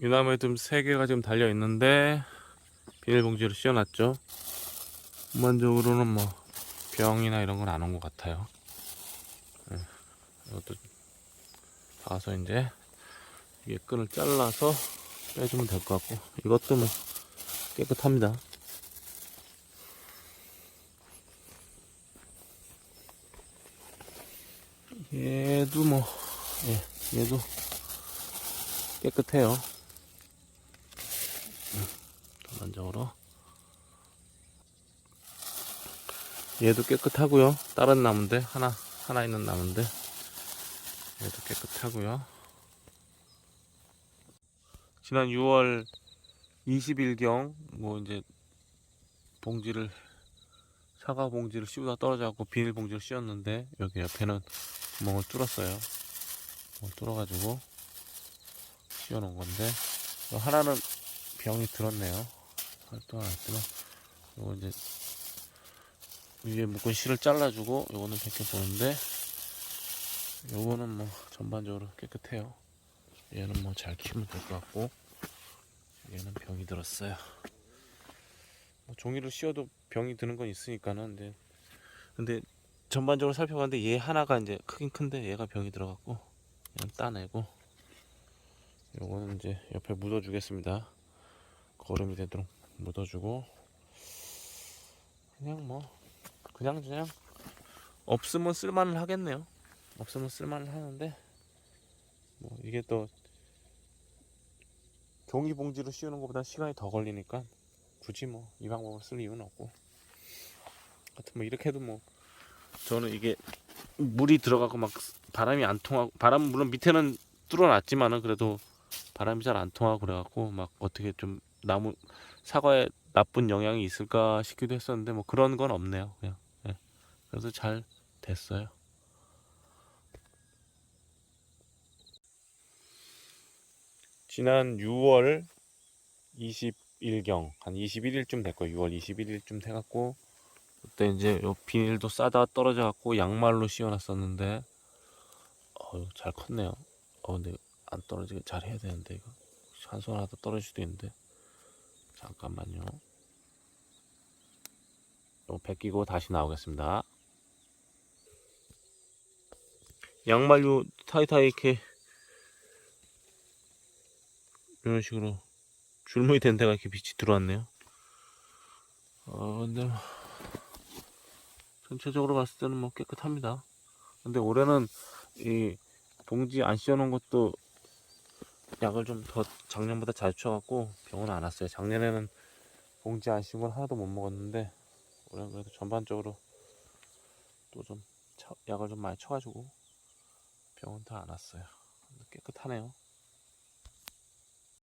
유나무에 좀 3개가 지금 달려 있는데 비닐봉지로 씌워놨죠. 전반적으로는 뭐 병이나 이런 건 안 온 것 같아요. 예, 이것도 봐서 이제 위에 끈을 잘라서 빼주면 될 것 같고 이것도 뭐 깨끗합니다. 얘도 뭐 예, 얘도 깨끗해요. 음, 전반적으로. 얘도 깨끗하고요. 다른 나무인데 하나 하나 있는 나무인데. 얘도 깨끗하고요. 지난 6월 20일경 뭐 이제 봉지를 사과 봉지를 씌우다 떨어져갖고 비닐 봉지를 씌웠는데 여기 옆에는 구멍을 뚫었어요. 구멍 뚫어가지고 씌워놓은 건데 요 하나는 병이 들었네요 활동 안 했지만 요거 이제 위에 묶은 실을 잘라주고 요거는 벗겨보는데 요거는 뭐 전반적으로 깨끗해요. 얘는 뭐 잘 키우면 될 것 같고 얘는 병이 들었어요. 뭐 종이로 씌워도 병이 드는 건 있으니까는 근데 근데 전반적으로 살펴봤는데 얘 하나가 이제 크긴 큰데 얘가 병이 들어갔고 얘는 따내고 요거는 이제 옆에 묻어 주겠습니다. 거름이 되도록 묻어 주고 그냥 뭐 그냥 그냥 없으면 쓸만은 하겠네요. 없으면 쓸만은 하는데 뭐 이게 또 종이 봉지로 씌우는 것보다 시간이 더 걸리니까 굳이 뭐 이 방법을 쓸 이유는 없고 하여튼 뭐 이렇게 해도 뭐 저는 이게 물이 들어가고 막 바람이 안 통하고 바람 은 물론 밑에는 뚫어놨지만은 그래도 바람이 잘 안 통하고 그래갖고 막 어떻게 좀 나무 사과에 나쁜 영향이 있을까 싶기도 했었는데 뭐 그런 건 없네요 그냥. 예. 그래서 잘 됐어요. 지난 6월 20일경 한 21일쯤 됐고 6월 21일쯤 돼갖고 그때 이제 요 비닐도 싸다 떨어져 갖고 양말로 씌워놨었는데 어우 잘 컸네요. 어 근데 안 떨어지게 잘 해야 되는데 이거. 한손더 떨어질 수도 있는데 잠깐만요. 이거 벗기고 다시 나오겠습니다. 양말로 타이타이 이렇게 이런 식으로 줄무늬 된 데가 이렇게 빛이 들어왔네요. 어 근데 뭐 전체적으로 봤을 때는 뭐 깨끗합니다. 근데 올해는 이 봉지 안 씌워놓은 것도 약을 좀 더 작년보다 잘 쳐갖고 병원 안 왔어요. 작년에는 봉지 안 씌운 건 하나도 못 먹었는데 올해는 그래도 전반적으로 또 좀 약을 좀 많이 쳐가지고 병원 다 안 왔어요. 깨끗하네요.